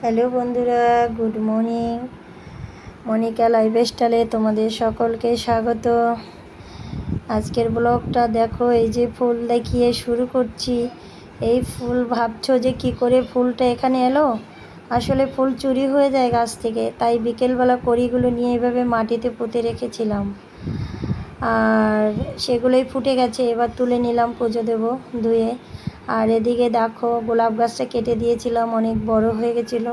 Hello বন্ধুরা, good morning. Monika লাইফস্টাইলে তোমাদের সকলকে স্বাগত। আজকের ব্লগটা দেখো, এই যে ফুল দেখিয়ে শুরু করছি। এই ফুল ভাবছ যে কি করে ফুলটা এখানে এলো? আসলে ফুল চুরি হয়ে যায় গাছ থেকে, তাই বিকেলবেলা কড়িগুলো নিয়ে এইভাবে মাটিতে পুঁতে রেখেছিলাম। আর সেগুলোই ফুটে গেছে, এবার তুলে নিলাম পুজো দেবো ধুয়ে। আর এদিকে দেখো, গোলাপ গাছটা কেটে দিয়েছিলাম, অনেক বড় হয়ে গেছিল।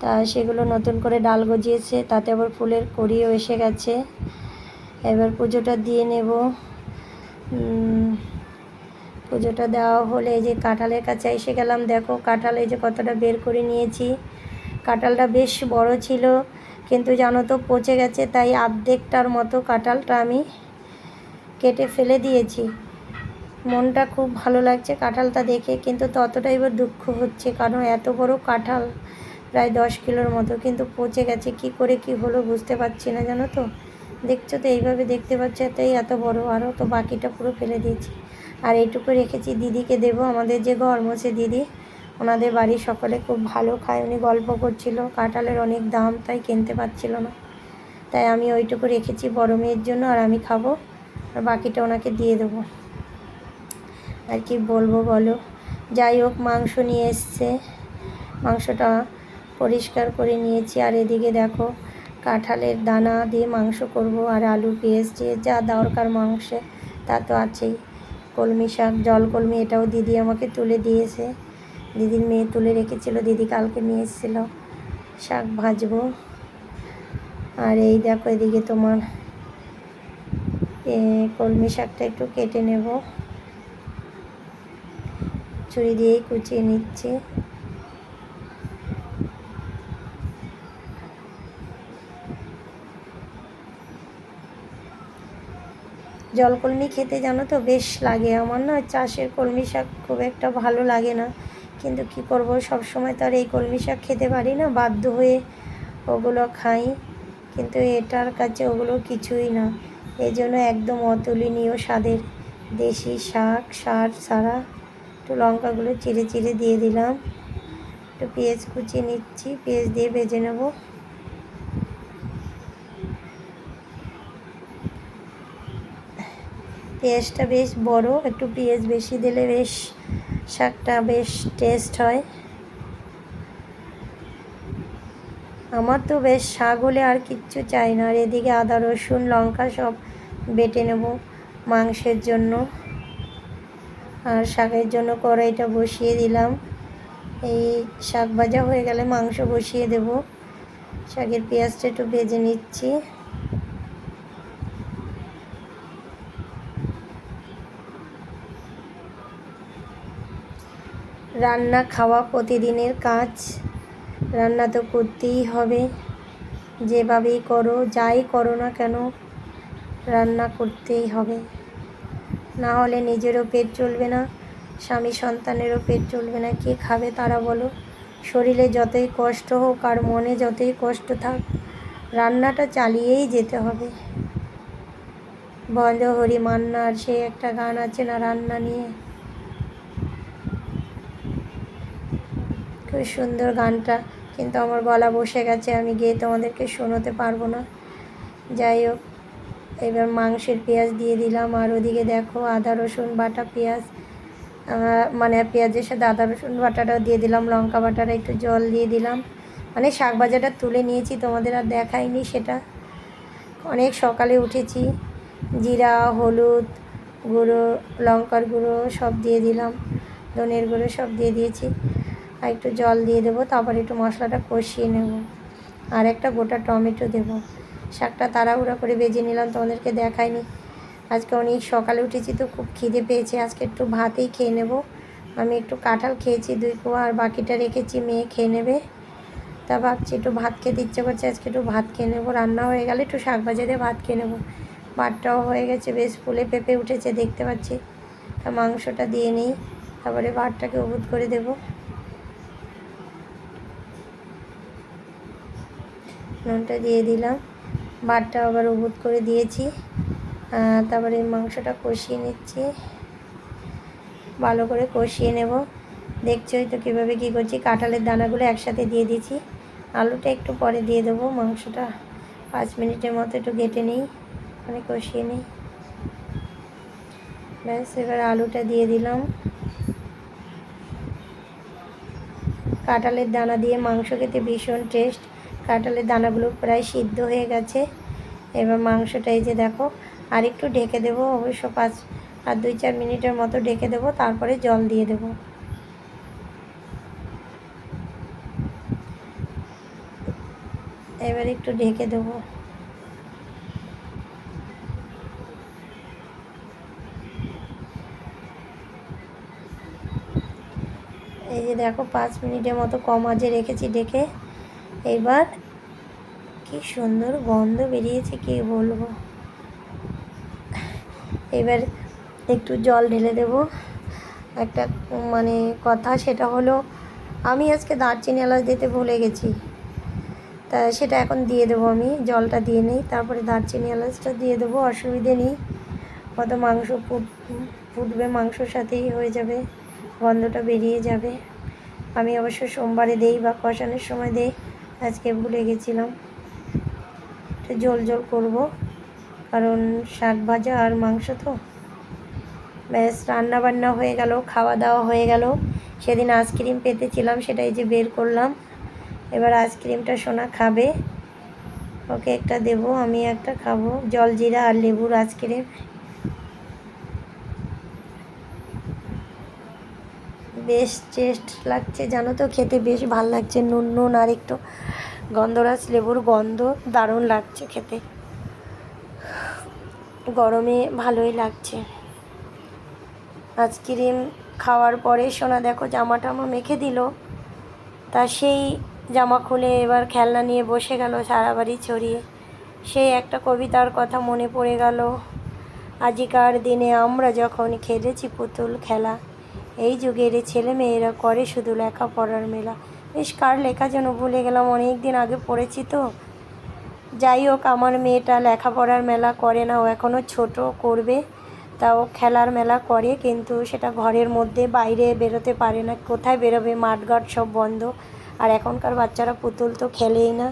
তা সেগুলো নতুন করে ডাল গজিয়েছে, তাতে আবার ফুলের কড়িও এসে গেছে। এবার পুজোটা দিয়ে নেব। পুজোটা দেওয়া হলে এই যে কাঁঠালের কাছে এসে গেলাম। দেখো, কাঁঠাল এই যে কতটা বের করে নিয়েছি। কাঁঠালটা বেশ বড় ছিল, কিন্তু জানো তো পচে গেছে, তাই আর্ধেকটার মতো কাঁঠালটা আমি কেটে ফেলে দিয়েছি। মনটা খুব ভালো লাগছে কাঁঠালটা দেখে, কিন্তু ততটাই এবার দুঃখ হচ্ছে, কারণ এত বড় কাঁঠাল প্রায় দশ কিলোর মতো, কিন্তু পচে গেছে, কি করে কি হলো বুঝতে পারছি না, জানো তো? দেখছ তো, এইভাবে দেখতে পাচ্ছ, এতই এত বড় আরও তো বাকিটা পুরো ফেলে দিয়েছি। আর এইটুকু রেখেছি, দিদিকে দেব, আমাদের যে ঘর মোছে দিদি, ওনাদের বাড়ি, সকলে খুব ভালো খায়, উনি গল্প করছিল, কাঁঠালের অনেক দাম, তাই কিনতে পারছিল না। তাই আমি ওইটুকু রেখেছি, বড় মেয়ের জন্য, আর আমি খাব, আর বাকিটা ওনাকে দিয়ে দেবো। আর কি বলব বলো? যাই হোক, মাংস নিয়ে এসছে। মাংসটা পরিষ্কার করে নিয়েছি। আর এদিকে দেখো, কাঁঠালের দানা দিয়ে মাংস করব আর আলু, পেঁয়াজ দিয়ে যা দরকার মাংসে, তা তো আছেই। কলমি শাক জল কলমি এটাও দিদি আমাকে তুলে দিয়েছে। দিদির মেয়ে তুলে রেখেছিল, দিদি কালকে নিয়ে এসেছিল শাক ভাজবো। আর এই দেখো এদিকে তোমার কলমি শাকটা একটু কেটে নেব। ছুরি দিয়েই কুচিয়ে নিচ্ছি। জল কলমি খেতে জানো তো বেশ লাগে। আমার না চাষের কলমি শাক খুব একটা ভালো লাগে না। কিন্তু কি করব সব সময় তো আর এই কলমি শাক খেতে পারি না, বাধ্য হয়ে ওগুলো খাই। কিন্তু এটার কাছে ওগুলো কিছুই না। এই জন্য একদম অতুলনীয় স্বাদের দেশি শাক, সার সারা একটু লঙ্কাগুলো চিড়ে চিড়ে দিয়ে দিলাম। একটু পেঁয়াজ কুচিয়ে নিচ্ছি, পেঁয়াজ দিয়ে ভেজে নেব। পেঁয়াজটা বেশ বড়, একটু পেঁয়াজ বেশি দিলে বেশ, শাকটা বেশ টেস্ট হয়। আমার তো বেশ শাক হলে আর কিচ্ছু চাই না, আর এদিকে আদা, রসুন, লঙ্কা সব বেটে নেব মাংসের জন্য। আর শাকের জন্য কড়াইটা বসিয়ে দিলাম। এই শাক ভাজা হয়ে গেলে মাংস বসিয়ে দেব। শাকের পেঁয়াজটা একটু ভেজে নিচ্ছি। রান্না খাওয়া প্রতিদিনের কাজ। রান্না তো করতেই হবে। যেভাবেই করো, যাই করো না কেন, রান্না করতেই হবে। না হলে নিজেরও পেট চলবে না, স্বামী সন্তানেরও পেট চলবে না, কে খাবে তারা বলো। শরীরে যতই কষ্ট হোক আর মনে যতই কষ্ট থাক, রান্নাটা চালিয়েই যেতে হবে। বন্ধ হরি মান্নার, সে একটা গান আছে না রান্না নিয়ে? খুব সুন্দর গানটা, কিন্তু আমার গলা বসে গেছে, আমি গিয়ে তোমাদেরকে শোনাতে পারব না। যাই হোক এবার মাংসের পেঁয়াজ দিয়ে দিলাম। আর ওদিকে দেখো আদা, রসুন বাটা, পেঁয়াজ মানে পেঁয়াজের সাথে আদা, রসুন বাটাটাও দিয়ে দিলাম, লঙ্কা বাটাটা একটু জল দিয়ে দিলাম। মানে শাক ভাজাটা তুলে নিয়েছি, তোমাদের আর দেখাইনি সেটা। অনেক সকালে উঠেছি, জিরা, হলুদ গুঁড়ো, লঙ্কার গুঁড়ো সব দিয়ে দিলাম, ধনের গুঁড়ো সব দিয়ে দিয়েছি। আর একটু জল দিয়ে দেবো, তারপর একটু মশলাটা কষিয়ে নেব। আর একটা গোটা টমেটো দেবো। শাকটা তাড়াহুড়া করে বেজে নিলাম তোমাদেরকে দেখায়নি আজকে অনেক সকালে উঠেছি, তো খুব খিদে পেয়েছে। আজকে একটু ভাতেই খেয়ে নেব। আমি একটু কাঁঠাল খেয়েছি, দুই কোয়া, আর বাকিটা রেখেছি, মেয়ে খেয়ে নেবে। তা ভাবছি একটু ভাত খেতে ইচ্ছে করছে, আজকে একটু ভাত খেয়ে নেব। রান্না হয়ে গেলে একটু শাক ভাজা দিয়ে ভাত খেয়ে নেব। ভাতটাও হয়ে গেছে, বেশ ফুলে পেঁপে উঠেছে, দেখতে পাচ্ছি। তা মাংসটা দিয়ে নিই, তারপরে ভাতটাকে উবুত করে দেবো। নুনটা দিয়ে দিলাম। ভাতটা আবার উবুত করে দিয়েছি। তারপরে মাংসটা কষিয়ে নিচ্ছি। ভালো করে কষিয়ে নেব। দেখছোই তো কীভাবে কী করছি? কাঁঠালের দানাগুলো একসাথে দিয়ে দিয়েছি। আলুটা একটু পরে দিয়ে দেবো। মাংসটা পাঁচ মিনিটের মতো একটু কেটে নিই। মানে কষিয়ে নিই। ব্যাস, এবার আলুটা দিয়ে দিলাম। কাঁঠালের দানা দিয়ে মাংস খেতে ভীষণ টেস্ট কাঁঠালের দানাগুলো প্রায় সিদ্ধ হয়ে গেছে। এবার মাংসটা এই যে দেখো আর একটু ঢেকে দেবো, অবশ্য পাঁচ আর দুই চার মিনিটের মতো ঢেকে দেবো, তারপরে জল দিয়ে দেবো। এবার একটু ঢেকে দেবো। এই যে দেখো, পাঁচ মিনিটের মতো কম আজে রেখেছি ডেকে এবার কি সুন্দর গন্ধ বেরিয়েছে, কি বলব? এবার একটু জল ঢেলে দেব। একটা মানে কথা সেটা হলো, আমি আজকে দারচিনি এলাচ দিতে ভুলে গেছি। তা সেটা এখন দিয়ে দেবো আমি, জলটা দিয়ে নিই, তারপরে দারচিনি এলাচটা দিয়ে দেবো, অসুবিধে নেই। কত মাংস ফুট, ফুটবে, মাংসর সাথেই হয়ে যাবে, গন্ধটা বেরিয়ে যাবে। আমি অবশ্য সোমবারে দেই বা কষানোর সময় দেই, আজকে ভুলে গেছিলাম। একটু জল জল করব। কারণ শাক ভাজা আর মাংস তো। ব্যাস রান্না বান্না হয়ে গেল, খাওয়া দাওয়া হয়ে গেল। সেদিন আইসক্রিম পেতেছিলাম, সেটাই যে বের করলাম। এবার আইসক্রিমটা সোনা খাবে। ওকে একটা দেবো, আমি একটা খাব। জলজিরা আর লেবুর আইসক্রিম। বেশ টেস্ট লাগছে, জানো তো, খেতে বেশ ভালো লাগছে। নুন নুন আর একটু গন্ধরাজ লেবুর গন্ধ দারুণ লাগছে খেতে। গরমে ভালোই লাগছে। আইসক্রিম খাওয়ার পরে সোনা দেখো জামা টামা মেখে দিল। তা সেই জামা খুলে এবার খেলনা নিয়ে বসে গেল সারা বাড়ি ছড়িয়ে। সেই একটা কবিতার কথা মনে পড়ে গেল। আজিকার দিনে আমরা যখন খেলেছি পুতুল খেলা, এই যুগের ছেলে মেয়েরা করে শুধু লেখাপড়ার মেলা। বেশ কার লেখা যেন ভুলে গেলাম অনেক দিন আগে পড়েছি তো। যাই হোক, আমার মেয়েটা লেখাপড়ার মেলা করে না, ও এখনও ছোট, করবে। তাও খেলার মেলা করে, কিন্তু সেটা ঘরের মধ্যে, বাইরে বেরোতে পারে না। কোথায় বেরোবে? মাঠঘাট সব বন্ধ। আর এখনকার বাচ্চারা পুতুল তো খেলেই না।